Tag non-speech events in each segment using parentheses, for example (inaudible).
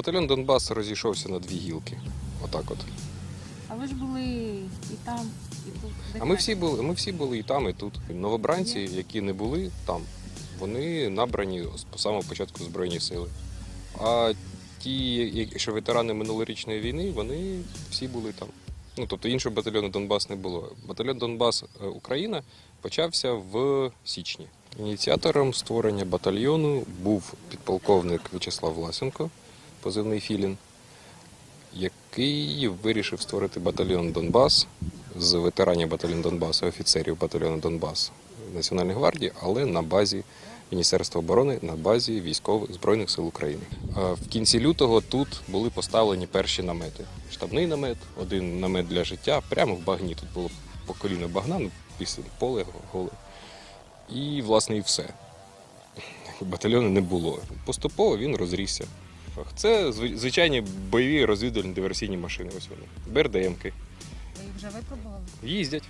Батальйон Донбас розійшовся на дві гілки. Отак от. А ви ж були і там, і тут. А ми всі були, ми всі були і там, і тут. Новобранці, які не були там, вони набрані з самого початку Збройні сили. А ті, що ветерани минулорічної війни, вони всі були там. Ну, тобто іншого батальйону Донбас не було. Батальйон Донбас е, Україна почався в січні. Ініціатором створення батальйону був підполковник В'ячеслав Власенко, позивний Філін, який вирішив створити батальйон Донбас з ветеранів батальйону Донбасу, офіцерів батальйону Донбас Національної гвардії, але на базі Міністерства оборони, на базі військових збройних сил України. В кінці лютого тут були поставлені перші намети. Штабний намет, один намет для життя, прямо в багні. Тут було по коліно багна, ну, після поле голе. І, власне, і все. Батальйону не було. Поступово він розрісся. Це звичайні бойові розвідувальні диверсійні машини. Ось вони. БРДМки. Ви їх вже випробували? Їздять.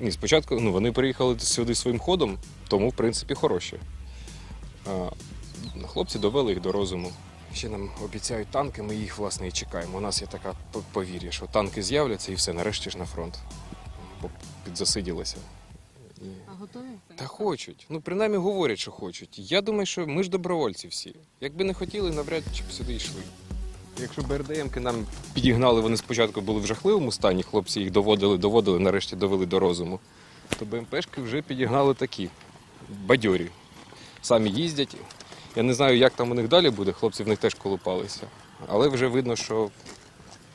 Ні, спочатку ну, вони приїхали сюди своїм ходом, тому, в принципі, хороші. А, хлопці довели їх до розуму. Ще нам обіцяють танки, ми їх, власне, і чекаємо. У нас є така повір'я, що танки з'являться і все, нарешті ж на фронт. Бо підзасиділися. І... А готові? Та хочуть. Ну, принаймні говорять, що хочуть. Я думаю, що ми ж добровольці всі. Якби не хотіли, навряд чи б сюди йшли. Якщо БРДМки нам підігнали, вони спочатку були в жахливому стані, хлопці їх доводили, доводили, нарешті довели до розуму, то БМПшки вже підігнали такі бадьорі. Самі їздять. Я не знаю, як там у них далі буде, хлопці в них теж колупалися. Але вже видно, що,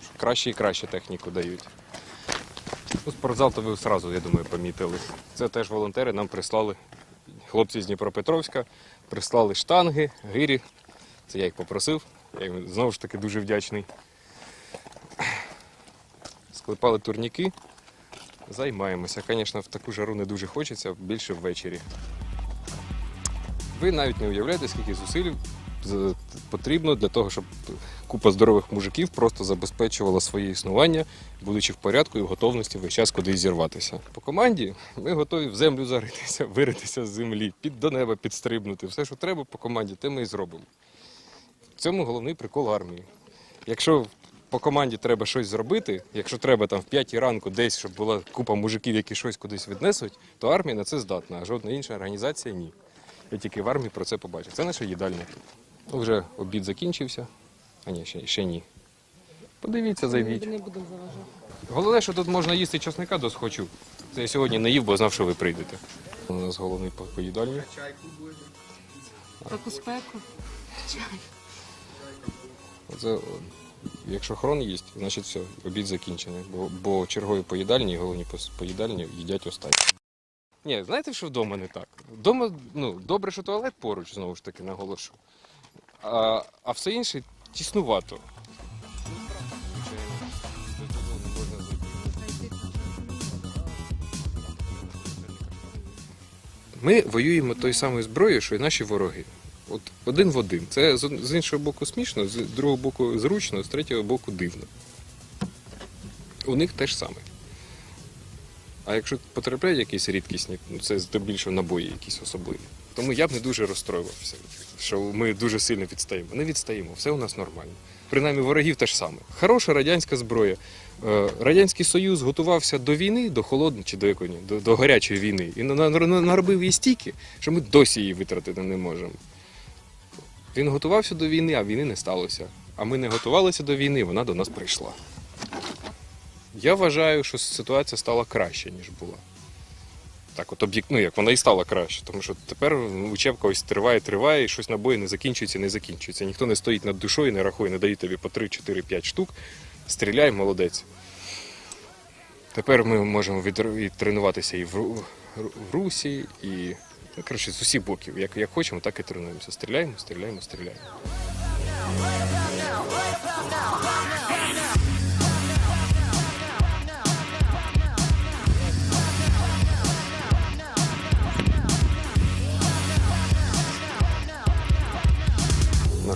що краще і краще техніку дають. Ну, спортзал то ви одразу, я думаю, помітили. Це теж волонтери нам прислали. Хлопці з Дніпропетровська прислали штанги, гирі. Це я їх попросив. Я їм знову ж таки дуже вдячний. Склепали турніки. Займаємося. Звісно, в таку жару не дуже хочеться, більше ввечері. Ви навіть не уявляєте, скільки зусиль потрібно для того, щоб купа здорових мужиків просто забезпечувала своє існування, будучи в порядку і в готовності весь час кудись зірватися. По команді ми готові в землю заритися, (laughs) виритися з землі, під до неба підстрибнути. Все, що треба по команді, те ми і зробимо. В цьому головний прикол армії. Якщо по команді треба щось зробити, якщо треба там в 5 ранку десь, щоб була купа мужиків, які щось кудись віднесуть, то армія на це здатна, а жодна інша організація ні. Я тільки в армії про це побачив. Це наша їдальня. Ну, Вже обід закінчився. А ні, ще, ще ні. Подивіться, зайдіть. Не будемо заважати. Головне, що тут можна їсти часника до схочу. Це я сьогодні не їв, бо знав, що ви прийдете. У нас головний по по їдальні. Таку спеку. Оце, якщо хрон їсть, значить все, обід закінчений. Бо, бо чергові поїдальні і головні поїдальні їдять останні. Ні, знаєте, що вдома не так? Вдома, ну, добре, що туалет поруч, знову ж таки, наголошу. А, а все інше тіснувато. Ми воюємо тою самою зброєю, що й наші вороги. От один в один. Це з з іншого боку смішно, з другого боку зручно, з третього боку дивно. У них те ж саме. А якщо потрапляють якісь рідкісні, ну це здебільшого набої якісь особливі. Тому я б не дуже розстроювався, що ми дуже сильно відстаємо. Не відстаємо, все у нас нормально. Принаймні ворогів те ж саме. Хороша радянська зброя. Е, Радянський Союз готувався до війни, до холодної чи до якої, до, до гарячої війни. І на- на- на- наробив її стільки, що ми досі її витратити не можемо. Він готувався до війни, а війни не сталося. А ми не готувалися до війни, вона до нас прийшла. Я вважаю, що ситуація стала краще, ніж була. Так, от об'єкт, ну як вона і стала краще, тому що тепер ну, учебка ось триває, триває, і щось набої не закінчується, не закінчується. Ніхто не стоїть над душою, не рахує, не дає тобі по 3, 4, 5 штук. Стріляй, молодець. Тепер ми можемо і тренуватися і в, в Русі, і ну, коротше, з усіх боків. Як, як хочемо, так і тренуємося. Стріляємо, стріляємо, стріляємо.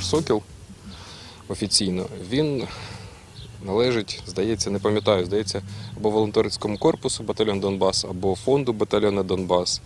Сокіл офіційно, він належить, здається, не пам'ятаю, здається, або волонтерському корпусу батальйон Донбас, або фонду батальйона Донбас.